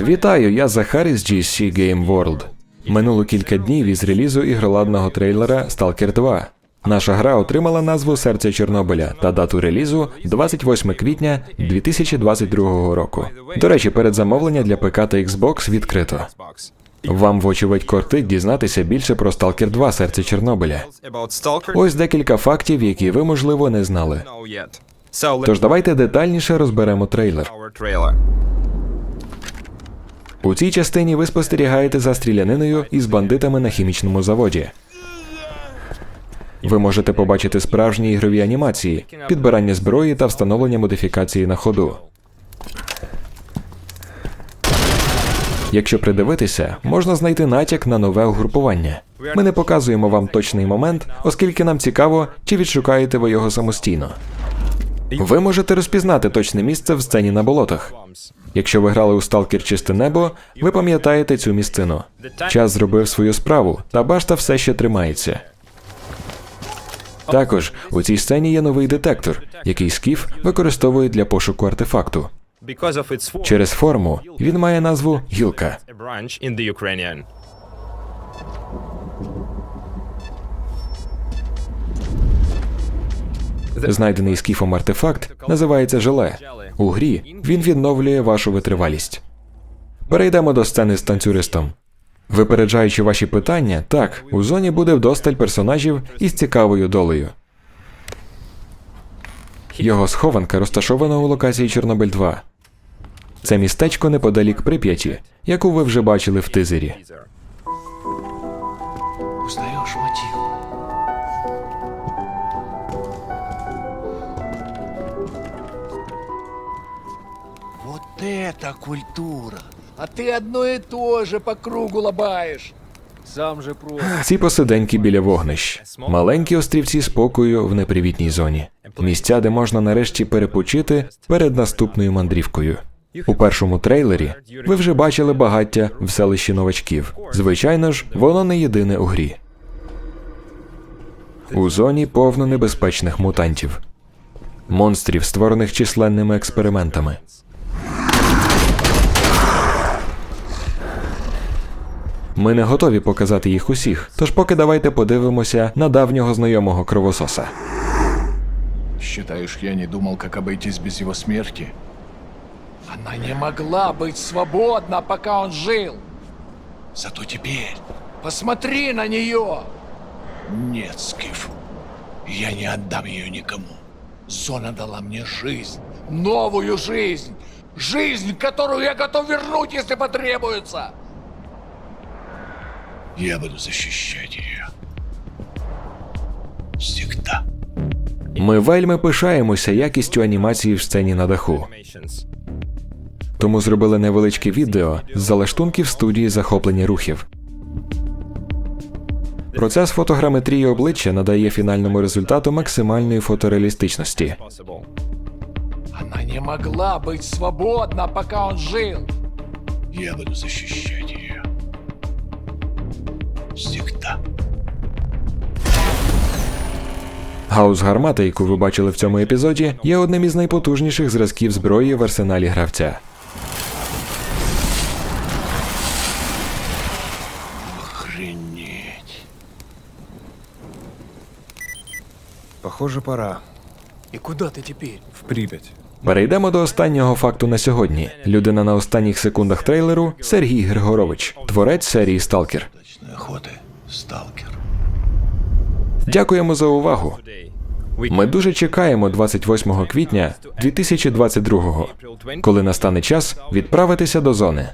Вітаю, я Захарі з GSC Game World. Минуло кілька днів із релізу ігроладного трейлера Stalker 2. Наша гра отримала назву Серце Чорнобиля та дату релізу 28 квітня 2022 року. До речі, передзамовлення для ПК та Xbox відкрито. Вам вочевидь кортить дізнатися більше про Stalker 2 Серце Чорнобиля. Ось декілька фактів, які ви, можливо, не знали. Тож давайте детальніше розберемо трейлер. У цій частині ви спостерігаєте за стріляниною із бандитами на хімічному заводі. Ви можете побачити справжні ігрові анімації, підбирання зброї та встановлення модифікації на ходу. Якщо придивитися, можна знайти натяк на нове угрупування. Ми не показуємо вам точний момент, оскільки нам цікаво, чи відшукаєте ви його самостійно. Ви можете розпізнати точне місце в сцені на болотах. Якщо ви грали у Сталкер Чисте небо, ви пам'ятаєте цю місцину. Час зробив свою справу, та башта все ще тримається. Також у цій сцені є новий детектор, який скіф використовує для пошуку артефакту. Через форму він має назву гілка. Знайдений скіфом артефакт називається желе. У грі він відновлює вашу витривалість. Перейдемо до сцени з танцюристом. Випереджаючи ваші питання, так, у зоні буде вдосталь персонажів із цікавою долею. Його схованка розташована у локації Чорнобиль 2. Це містечко неподалік Прип'яті, яку ви вже бачили в тизері. Это культура! А ты одно и то же по кругу лобаешь. Сам же просто. Ці посиденьки біля вогнищ, маленькі острівці спокою в непривітній зоні, місця, де можна нарешті перепочити перед наступною мандрівкою. У першому трейлері ви вже бачили багаття в селищі новачків. Звичайно ж, воно не єдине у грі. У зоні повно небезпечних мутантів, монстрів, створених численними експериментами. Ми не готові показати їх усіх, тож поки давайте подивимося на давнього знайомого кровососа. Считаешь, я не думал, как обойтись без его смерти? Она не могла быть свободна, пока он жил. Зато теперь посмотри на нее. Нет, Скиф, я не отдам ее никому. Зона дала мне жизнь, новую жизнь. Жизнь, которую я готов вернуть, если потребуется. Я буду защищать ее. Всегда. Ми вельми пишаємося якістю анімації в сцені на даху, тому зробили невеличке відео з залаштунків студії захоплення рухів. Процес фотограметрії обличчя надає фінальному результату максимальної фотореалістичності. Possible. Она не могла быть свободна, пока он жил. Я буду защищать ее. Всегда. Гаус гармата, яку ви бачили в цьому епізоді, є одним із найпотужніших зразків зброї в арсеналі гравця. Охренеть. Похоже, пора. И куда ты теперь? В Припять. Перейдемо до останнього факту на сьогодні. Людина на останніх секундах трейлеру Сергій Григорович, творець серії Сталкер. Охоты. Сталкер. Дякуємо за увагу. Ми дуже чекаємо 28 квітня 2022 April 20. коли настане час відправитися до зони.